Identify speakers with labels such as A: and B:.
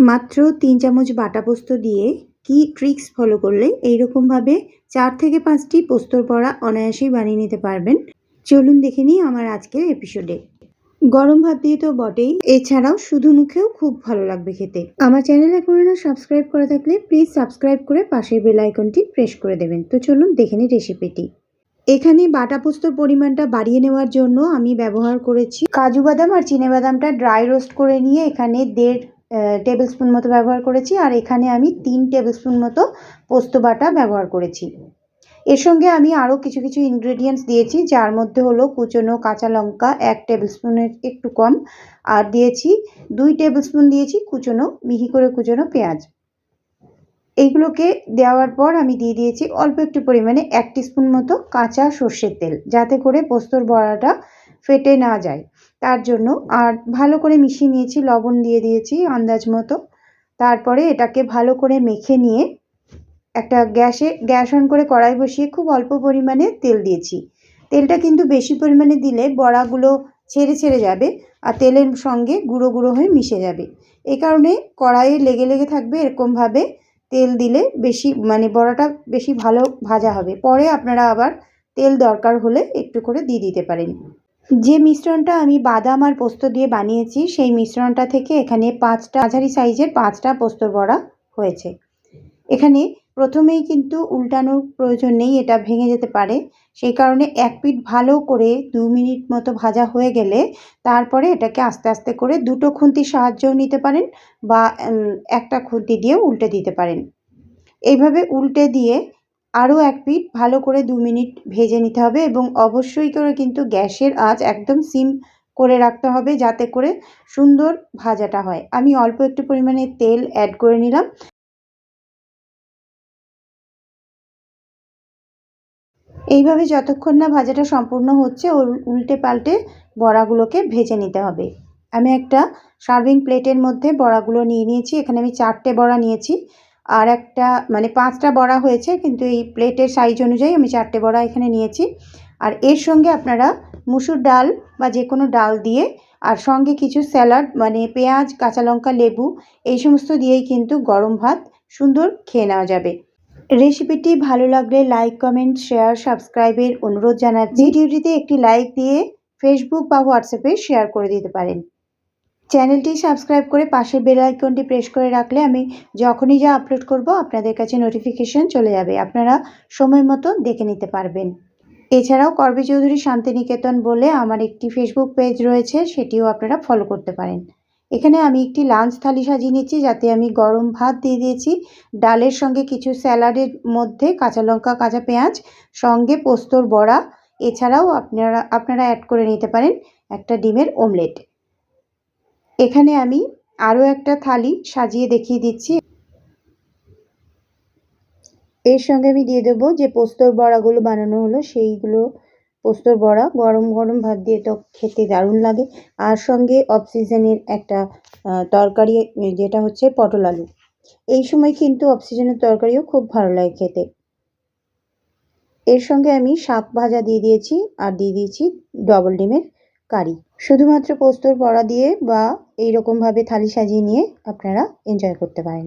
A: মাত্র তিন চামচ বাটা পোস্ত দিয়ে কি ট্রিক্স ফলো করলে এইরকমভাবে চার থেকে পাঁচটি পোস্তর বড়া অনায়াসেই বানিয়ে নিতে পারবেন? চলুন দেখে নিই আমার আজকের এপিসোডে গরম ভাত দিয়ে তো বটেই, এছাড়াও শুধু মুখেও খুব ভালো লাগবে খেতে। আমার চ্যানেল এখনও সাবস্ক্রাইব করা থাকলে প্লিজ সাবস্ক্রাইব করে পাশের বেল আইকনটি প্রেস করে দেবেন। তো চলুন দেখে নিই রেসিপিটি এখানে বাটা পোস্তর পরিমাণটা বাড়িয়ে নেওয়ার জন্য আমি ব্যবহার করেছি কাজু বাদাম আর চিনে বাদামটা ড্রাই রোস্ট করে নিয়ে এখানে দেড় টেবিল স্পুন মতো ব্যবহার করেছি আর এখানে আমি তিন টেবিল স্পুন মতো পোস্ত বাটা ব্যবহার করেছি। এর সঙ্গে আমি আরও কিছু কিছু ইনগ্রেডিয়েন্টস দিয়েছি, যার মধ্যে হলো কুচনো কাঁচা লঙ্কা এক টেবিল স্পুনের একটু কম, আর দিয়েছি দুই টেবিল স্পুন দিয়েছি কুচনো, মিহি করে কুচনো পেঁয়াজ। এইগুলোকে দেওয়ার পর আমি দিয়ে দিয়েছি অল্প একটু পরিমাণে এক স্পুন মতো কাঁচা সর্ষের তেল, যাতে করে পোস্তর বড়াটা ফেটে না যায়। তার জন্য। আর ভালো করে মিশিয়ে নিয়েছি, লবণ দিয়ে দিয়েছি আন্দাজ মতো। তারপরে এটাকে ভালো করে মেখে নিয়ে একটা গ্যাসে, গ্যাস অন করে কড়াই বসিয়ে খুব অল্প পরিমাণে তেল দিয়েছি। তেলটা কিন্তু বেশি পরিমাণে দিলে বড়াগুলো ছেড়ে ছেড়ে যাবে আর তেলের সঙ্গে গুঁড়ো গুঁড়ো হয়ে মিশে যাবে। এই কারণে কড়াইয়ে লেগে লেগে থাকবে এরকমভাবে তেল দিলে বেশি মানে বড়াটা বেশি ভালো ভাজা হবে। পরে আপনারা আবার তেল দরকার হলে একটু করে দিয়ে দিতে পারেন। যে মিশ্রণটা আমি বাদাম আর পোস্ত দিয়ে বানিয়েছি, সেই মিশ্রণটা থেকে এখানে পাঁচটা, মাঝারি সাইজের পাঁচটা পোস্তর বড়া হয়েছে। এখানে প্রথমেই কিন্তু উল্টানোর প্রয়োজন নেই, এটা ভেঙে যেতে পারে। সেই কারণে এক পিঠ ভালো করে দু মিনিট মতো ভাজা হয়ে গেলে তারপরে এটাকে আস্তে আস্তে করে দুটো খুন্তির সাহায্যও নিতে পারেন বা একটা খুন্তি দিয়েও উল্টে দিতে পারেন। এইভাবে উল্টে দিয়ে আরও এক পিঠ ভালো করে দু মিনিট ভেজে নিতে হবে এবং অবশ্যই করে কিন্তু গ্যাসের আঁচ একদম সিম করে রাখতে হবে যাতে করে সুন্দর ভাজাটা হয়। আমি অল্প একটু পরিমাণে তেল অ্যাড করে নিলাম। এইভাবে যতক্ষণ না ভাজাটা সম্পূর্ণ হচ্ছে, ওর উল্টে পাল্টে বড়াগুলোকে ভেজে নিতে হবে। আমি একটা সার্ভিং প্লেটের মধ্যে বড়াগুলো নিয়ে নিয়েছি। এখানে আমি চারটে বড়া নিয়েছি। আর একটা মানে পাঁচটা বড়া হয়েছে, কিন্তু এই প্লেটের সাইজ অনুযায়ী আমি চারটে বড়া এখানে নিয়েছি। আর এর সঙ্গে আপনারা মুসুর ডাল বা যে কোনো ডাল দিয়ে, আর সঙ্গে কিছু স্যালাড মানে পেঁয়াজ, কাঁচা লঙ্কা, লেবু, এই সমস্ত দিয়েই কিন্তু গরম ভাত সুন্দর খেয়ে নেওয়া যাবে। রেসিপিটি ভালো লাগলে লাইক কমেন্ট শেয়ার সাবস্ক্রাইবের অনুরোধ জানাচ্ছি। ভিডিওটিতে একটি লাইক দিয়ে ফেসবুক বা হোয়াটসঅ্যাপে শেয়ার করে দিতে পারেন। চ্যানেলটি সাবস্ক্রাইব করে পাশের বেল আইকনটি প্রেস করে রাখলে আমি যখনই যা আপলোড করব আপনাদের কাছে নোটিফিকেশন চলে যাবে। আপনারা সময় মতো দেখে নিতে পারবেন। এছাড়াও করবি চৌধুরী শান্তিনিকেতন বলে আমার একটি ফেসবুক পেজ রয়েছে, সেটিও আপনারা ফলো করতে পারেন। এখানে আমি একটি লাঞ্চ থালি সাজিয়ে নিচ্ছি, যাতে আমি গরম ভাত দিয়ে দিয়েছি। ডালের সঙ্গে কিছু স্যালাডের মধ্যে কাঁচা লঙ্কা, কাঁচা পেঁয়াজ, সঙ্গে পোস্তর বড়া। এছাড়াও আপনারা আপনারা অ্যাড করে নিতে পারেন একটা ডিমের অমলেট এখানে আমি আরও একটা থালি সাজিয়ে দেখিয়ে দিচ্ছি। এর সঙ্গে আমি দিয়ে দেবো যে পোস্তর বড়াগুলো বানানো হলো, সেইগুলো পোস্তর বড়া গরম গরম ভাত দিয়ে তো খেতে দারুণ লাগে। আর সঙ্গে অফ সিজনের একটা তরকারি, যেটা হচ্ছে পটল আলু। এই সময় কিন্তু অফ সিজনের তরকারিও খুব ভালো লাগে খেতে। এর সঙ্গে আমি শাক ভাজা দিয়ে দিয়েছি, আর দিয়ে দিয়েছি ডবল ডিমের কারি শুধুমাত্র পোস্তর বড়া দিয়ে বা এইরকমভাবে থালি সাজিয়ে নিয়ে আপনারা এনজয় করতে পারেন।